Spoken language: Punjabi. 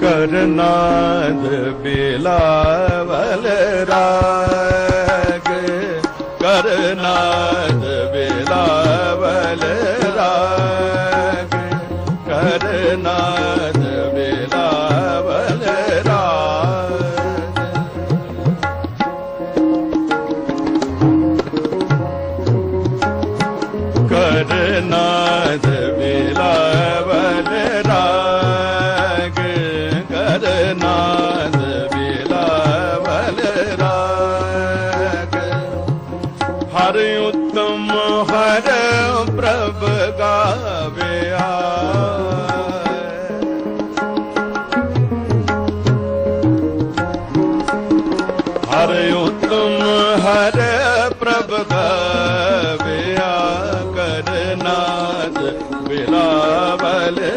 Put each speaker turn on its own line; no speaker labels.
ਕਰਨਾਦ ਬਿਲਾਵਲ ਰਾਗ। ਕਰਨਾਦ ਬਿਲਾਵਲ ਰਾਗ। ਕਰਨਾਦ ਬਿਲਾਵਲ ਰਾਗ। ਕਰਨਾਦ ਹਰ ਉਤਮ ਹਰ ਪ੍ਰਭ ਗਾਵਿਆ। ਹਰ ਉਤਮ ਹਰ ਪ੍ਰਭ ਗਾਵਿਆ। ਕਰਨਾਦ ਬਿਲਾਵਲ